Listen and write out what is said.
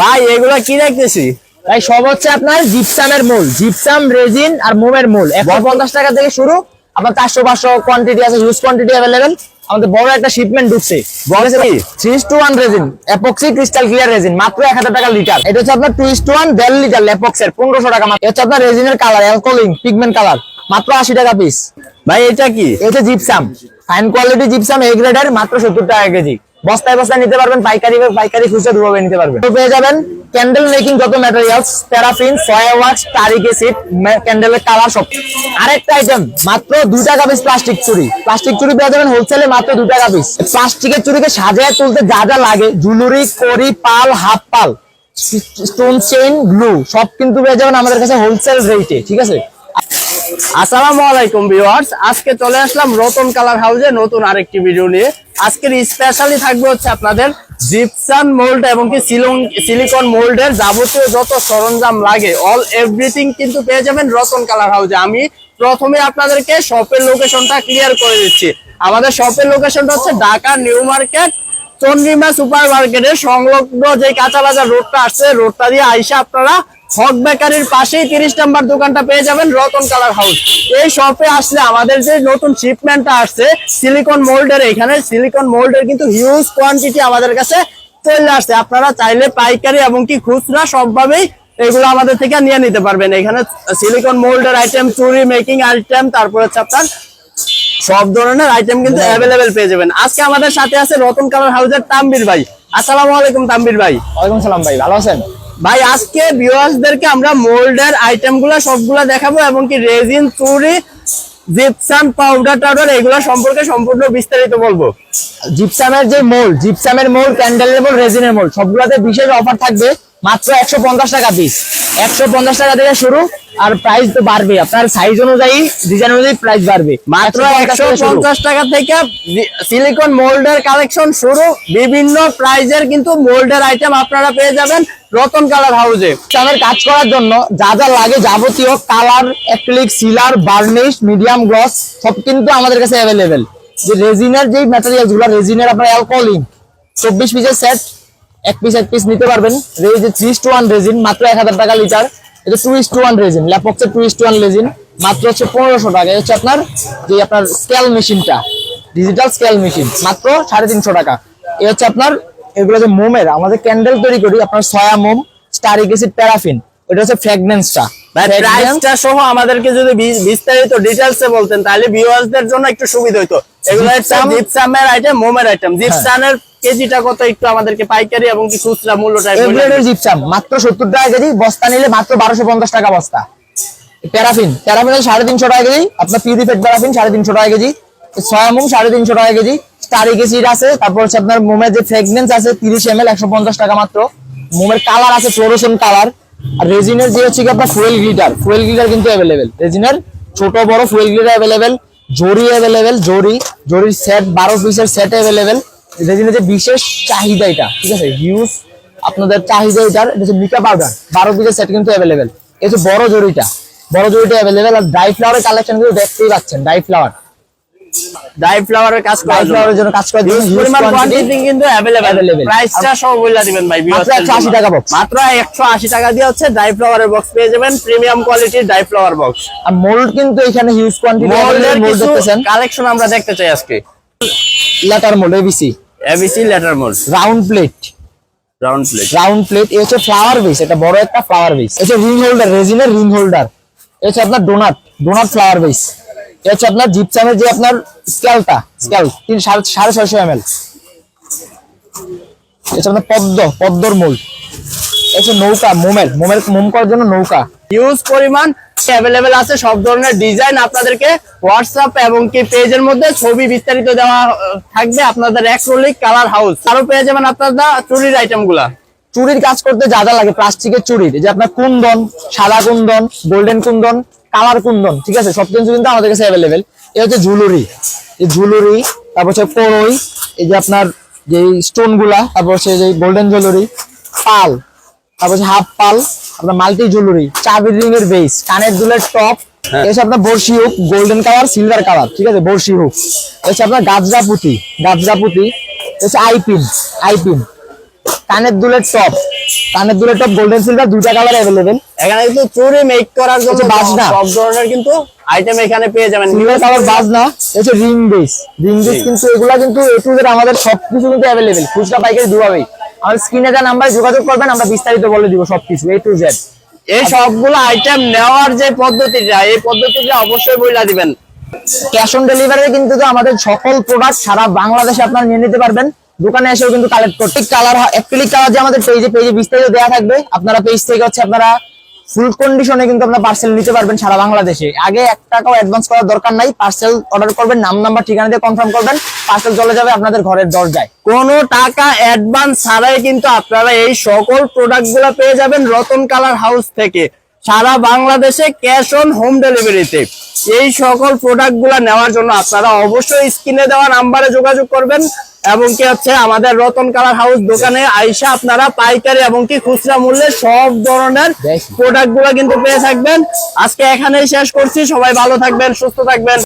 ভাই এগুলো কি দেখতেছি? ভাই সব হচ্ছে আপনার জিপসামের মূল। জিপসাম রেজিন আর মোমের মূল। একশো পঞ্চাশ টাকা থেকে শুরু। আপনার চারশো পাঁচশো কোয়ান্টিটি আছে হিউজ কোয়ান্টিটি অ্যাভেলেবেল আমাদের বড় একটা শিপমেন্ট ঢুকছে। Three two one resin epoxy crystal clear resin মাত্র এক হাজার টাকা লিটার এটা হচ্ছে আপনার টু টু ওয়ান দেড় লিটার ল্যাপক্সের পনেরোশো টাকা মাত্র। এটা হচ্ছে আপনার রেজিনের কালার অ্যালকোলিং পিগমেন্ট কালার মাত্র আশি টাকা পিস ভাই এটা কি? এটা gypsum fine quality gypsum A গ্রেডের মাত্র সত্তর টাকা কেজি। বস্তায় বস্তায় নিতে পারবেন, পাইকারি পাইকারি খুচরা দুভাবে নিতে পারবেন। তো পেয়ে যাবেন ক্যান্ডেল মেকিং যত materials paraffin soya wax stearic acid ক্যান্ডেলের colour সব। আরেকটা আইটেম মাত্র দুই টাকা পিস প্লাস্টিক চুরি। প্লাস্টিক চুরি পেয়ে যাবেন হোলসেলে মাত্র দুই টাকা পিস প্লাস্টিকের চুরিকে সাজায় তুলতে যা যা লাগে জুলুরি করি pearl half pearl stone chain glue সব কিন্তু পেয়ে যাবেন আমাদের কাছে হোলসেল রেটে ঠিক আছে? আসসালামু আলাইকুম ভিউয়ার্স আজকে চলে আসলাম রতন কালার হাউসে নতুন আরেকটি ভিডিও নিয়ে। আজকের স্পেশালি থাকবে হচ্ছে আপনাদের জিপসান মোল্ড এবং কি সিলিকন মোল্ডের যাবতীয় যত সরঞ্জাম লাগে অল এভরিথিং কিন্তু পেয়ে যাবেন রতন কালার হাউসে আমি প্রথমে আপনাদেরকে শপের লোকেশনটা ক্লিয়ার করে দিচ্ছি। আমাদের শপের লোকেশনটা হচ্ছে Dhaka, new market, Chandrima super মার্কেটের সংলগ্ন যে কাঁচা বাজার রোডটা আসছে রোডটা দিয়ে আইসা আপনারা হক বেকারির পাশেই তিরিশ নাম্বার দোকানটা পেয়ে যাবেন রতন কালার হাউস। এই শপে আসলে আমাদের যে নতুন শিপমেন্টটা আসছে সিলিকন মোল্ডের এখানে সিলিকন মোল্ডের কিন্তু হিউজ কোয়ান্টিটি আমাদের কাছে চলে আসছে। আপনারা চাইলে পাইকারি এবং কি খুচরা সবভাবেই এগুলো আমাদের থেকে নিয়ে নিতে পারবেন। এখানে সিলিকন মোল্ডের আইটেম চুরি মেকিং আইটেম তারপর হচ্ছে আপনার সব ধরনের আইটেম কিন্তু অ্যাভেলেবেল পেয়ে যাবেন। আজকে আমাদের সাথে আছে রতন কালার হাউসের তাম্বির ভাই। আসসালামু আলাইকুম তাম্বির ভাই। ওয়ালাইকুম সালাম ভাই ভালো আছেন? ভাই, আজকে ভিউয়ার্সদেরকে আমরা মোল্ডের আইটেমগুলো সবগুলো দেখাবো এবং কি রেজিন চুরি জিপসাম পাউডার টাউডার এগুলো সম্পর্কে সম্পূর্ণ বিস্তারিত বলব। জিপসামের যে মোল জিপসামের মোল ক্যান্ডেলের মোল রেজিনের মোল সবগুলোতে বিশেষ অফার থাকবে। মাত্র একশো পঞ্চাশ টাকা পিস একশো পঞ্চাশ টাকা থেকে শুরু আর প্রাইস তো বাড়বে। আপনার সাইজ অনুযায়ী ডিজাইন অনুযায়ী প্রাইস বাড়বে। মাত্র একশো পঞ্চাশ টাকা থেকে সিলিকন মোল্ডের কালেকশন শুরু। বিভিন্ন প্রাইজের কিন্তু মোল্ডের আইটেম আপনারা পেয়ে যাবেন রতন কালার হাউসে জিপসামের কাজ করার জন্য যা যা লাগে যাবতীয় colour acrylic sealer varnish medium gloss সব কিন্তু আমাদের কাছে অ্যাভেলেবেল যে রেজিনের যে ম্যাটেরিয়ালসগুলো রেজিনের আপনার অ্যালকোহলিং চব্বিশ পিসের সেট এক পিস এক পিস নিতে পারবেন। যে থ্রি টু ওয়ান রেজিন মাত্র এক হাজার টাকা লিটার এটা two is two one resin ল্যাপটপের two is two one resin মাত্র হচ্ছে পনেরোশো টাকা। হচ্ছে আপনার যে আপনার স্কেল মেশিনটা ডিজিটাল স্কেল মেশিন মাত্র সাড়ে তিনশো টাকা। এই হচ্ছে আপনার এগুলো যে মোমের আমাদের ক্যান্ডেল তৈরি করি আপনার সয়া মোম স্টারিক অ্যাসিড প্যারাফিন ওটা হচ্ছে ফ্র্যাগনেন্সটা প্রাইসটা সহ আমাদেরকে যদি বিস্তারিত ডিটেলস এ বলতেন তাহলে ভিউয়ার্সদের জন্য একটু সুবিধা হতো এগুলো হচ্ছে জিপসামের আইটেম মোমের আইটেম জিপসানের কেজিটা কত একটু আমাদেরকে পাইকারি এবং কি খুচরা মূল্যটা এভরিডের জিপসাম মাত্র সত্তর টাকা কেজি বস্তা নিলে মাত্র বারোশো পঞ্চাশ টাকা বস্তা। প্যারাফিন প্যারাফিন সাড়ে তিনশো টাকা কেজি আপনার পিউরিফেট প্যারাফিন সাড়ে তিনশো টাকা কেজি সয়া মোম সাড়ে তিনশো টাকা কেজি স্টারিক অ্যাসিড আছে তারপর হচ্ছে আপনার মোমের যে ফ্রেগনেন্স আছে তিরিশ এম এল একশো পঞ্চাশ টাকা মাত্র। মোমের কালার আছে ফ্লোরোসন কালার আর রেজিনের যে হচ্ছে কি আপনার ফুয়েল গ্লিটার ফুয়েল গ্লিটার কিন্তু অ্যাভেলেবেল রেজিনের ছোট বড় ফুয়েল গ্লিটার অ্যাভেলেবেল জরি অ্যাভেলেবেল জরি জরির সেট বারো পিসের সেট অ্যাভেলেবেল রেজিনের যে বিশেষ চাহিদা এটা ঠিক আছে? হিউজ আপনাদের চাহিদা এটার এটা হচ্ছে মিকা পাউডার বারো পিসের সেট কিন্তু অ্যাভেলেবেল বড় জরিটা বড় জরিটা অ্যাভেলেবেল আর ড্রাই ফ্লাওয়ারের কালেকশন কিন্তু দেখতেই পাচ্ছেন ড্রাই ফ্লাওয়ার ডাই ফ্লাওয়ারের কাজ ড্রাই করা ফ্লাওয়ারের জন্য কাজ করে দিন হিউজ পরিমাণ কোয়ান্টিটি কিন্তু প্রাইসটা সহ বলে দিবেন ভাই মাত্র 180 টাকা box। মাত্র 180 টাকা দিয়ে হচ্ছে ডাই ফ্লাওয়ারের বক্স পেয়ে যাবেন প্রিমিয়াম কোয়ালিটির ডাই ফ্লাওয়ার বক্স আর মোল্ড কিন্তু এখানে হিউজ কোয়ান্টিটি মোল্ড দেখতেছেন। কালেকশন আমরা দেখতে চাই আজকে। Letter mould ABC ABC letter mould round plate round plate round plate এই হচ্ছে ফ্লাওয়ার বেস এটা বড় একটা ফ্লাওয়ার বেস এই হচ্ছে রিং হোল্ডার রেজিনের রিং হোল্ডার এই হচ্ছে আপনার ডোনাট ডোনাট ফ্লাওয়ার বেস এই হচ্ছে আপনার জিপসামের যে আপনার স্কেলটা স্কেল তিন সাড়ে সাড়ে ছয়শো এম এল এই হচ্ছে আপনার পদ্ম পদ্মর মোল্ড হচ্ছে নৌকা মোমের মোমের মোম করার জন্য নৌকা। হিউজ পরিমাণ অ্যাভেলেবেল আছে সব ধরনের ডিজাইন আপনাদেরকে হোয়াটসঅ্যাপ এবং কি পেজের মধ্যে ছবি বিস্তারিত দেওয়া থাকবে আপনাদের অ্যাক্রোলিক কালার হাউস আরও পেয়ে যাবেন আপনারা চুরির আইটেমগুলা। চুরির কাজ করতে যা যা লাগে, প্লাস্টিকের চুরির যে আপনার কুন্দন, সাদা কুন্দন গোল্ডেন কুন্দন কালার কুন্দন, ঠিক আছে? সব কিছু কিন্তু আমাদের কাছে অ্যাভেলেবেল এই হচ্ছে ঝুলুরি এই ঝুলুরি তারপর হচ্ছে করই এই যে আপনার যে স্টোনগুলা, তারপর হচ্ছে যে গোল্ডেন জুয়েলারি পাল। তারপর হাফ পাল আপনার মাল্টি জুয়েলারি চাবি রিং এর বেস কানের দুলের টপ এসে আপনার বর্ষি hook golden colour silver colour ঠিক আছে? বর্ষি হুক এসে আপনার গাজরা পুঁতি গাজরা পুঁতি এসে আইপিন আইপিন কানের দুলের টপ কানের দুলের টপ গোল্ডেন সিলভার দুইটা কালার অ্যাভেলেবেল এখানে কিন্তু চুরি মেক করার জন্য বাজনা। সব ধরনের কিন্তু আইটেম এখানে পেয়ে যাবেন। সিলভার কালার বাজনা হচ্ছে রিং বেস রিং বেস কিন্তু এগুলা কিন্তু এ টু জেড আমাদের সবকিছু কিন্তু অ্যাভেলেবেল খুচরা পাইকারি দুভাবেই। আমাদের স্ক্রিনে যা নাম্বার যোগাযোগ করবেন আমরা বিস্তারিত বলে দিব সবকিছু এ টু জেড এই সবগুলো আইটেম নেওয়ার যে পদ্ধতিটা এই পদ্ধতিটা অবশ্যই বইলা দিবেন। ক্যাশ অন ডেলিভারি কিন্তু আমাদের সকল প্রোডাক্ট সারা বাংলাদেশে আপনারা নিয়ে নিতে পারবেন। দোকানে এসেও কিন্তু কালেক্ট করতে। কালার অ্যাক্রিলিক কালার যে আমাদের পেজে পেজে বিস্তারিত দেওয়া থাকবে আপনারা পেজ থেকে হচ্ছে আপনারা ফুল কন্ডিশনে কিন্তু আপনারা পার্সেল নিতে পারবেন সারা বাংলাদেশে। আগে এক টাকাও অ্যাডভান্স করার দরকার নাই। পার্সেল অর্ডার করবেন, নাম নাম্বার ঠিকানা দিয়ে কনফার্ম করবেন পার্সেল চলে যাবে আপনাদের ঘরের দরজায়। কোনো টাকা অ্যাডভান্স ছাড়াই কিন্তু আপনারা এই সকল প্রোডাক্টগুলা পেয়ে যাবেন রতন কালার হাউস থেকে। সারা বাংলাদেশে ক্যাশ অন হোম ডেলিভারিতে এই সকল প্রোডাক্টগুলা নেওয়ার জন্য আপনারা অবশ্যই স্ক্রিনে দেওয়া নাম্বারে যোগাযোগ করবেন। এবং কি হচ্ছে আমাদের রতন কালার হাউস দোকানে আইসা আপনারা পাইকারি এবং কি খুচরা মূল্যে সব ধরনের প্রোডাক্টগুলো কিন্তু পেয়ে থাকবেন। আজকে এখানেই শেষ করছি সবাই ভালো থাকবেন সুস্থ থাকবেন।